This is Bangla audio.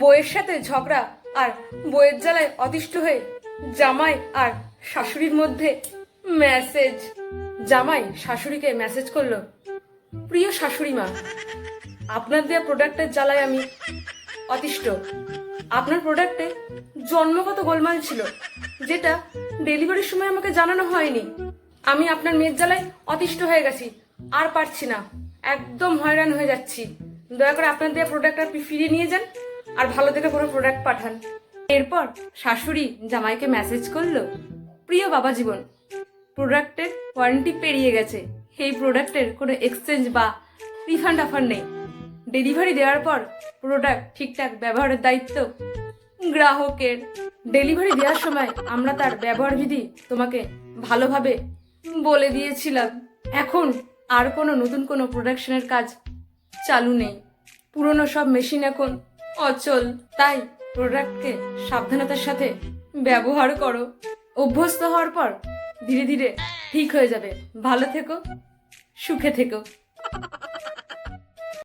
বইয়ের সাথে ঝগড়া আর বইয়ের জ্বালায় অতিষ্ঠ হয়ে জামাই আর শাশুড়ির মধ্যে মেসেজ জামাই শাশুড়িকে মেসেজ করল, প্রিয় শাশুড়ি মা, আপনার দেওয়া প্রোডাক্টের জ্বালায় আমি অতিষ্ঠ। আপনার প্রোডাক্টে জন্মগত গোলমাল ছিল, যেটা ডেলিভারির সময় আমাকে জানানো হয়নি। আমি আপনার মেয়ের জ্বালায় অতিষ্ঠ হয়ে গেছি, আর পারছি না। একদম হয়রান হয়ে যাচ্ছি। দয়া করে আপনার দেওয়া প্রোডাক্টটা ফিরিয়ে নিয়ে যান আর ভালো দেখে কোনো প্রোডাক্ট পাঠান। এরপর শাশুড়ি জামাইকে মেসেজ করল, প্রিয় বাবা জীবন প্রোডাক্টের ওয়ারেন্টি পেরিয়ে গেছে। এই প্রোডাক্টের কোনো এক্সচেঞ্জ বা রিফান্ড অফার নেই। ডেলিভারি দেওয়ার পর প্রোডাক্ট ঠিকঠাক ব্যবহারের দায়িত্ব। গ্রাহকের ডেলিভারি দেওয়ার সময় আমরা তার ব্যবহার বিধি তোমাকে ভালোভাবে বলে দিয়েছিলাম। এখন আর কোনো নতুন কোনো প্রোডাকশনের কাজ চালু নেই। পুরনো সব মেশিন এখন অচল। তাই প্রোডাক্টকে সাবধানতার সাথে ব্যবহার করো। অভ্যস্ত হওয়ার পর ধীরে ধীরে ঠিক হয়ে যাবে। ভালো থেকো, সুখে থেকো।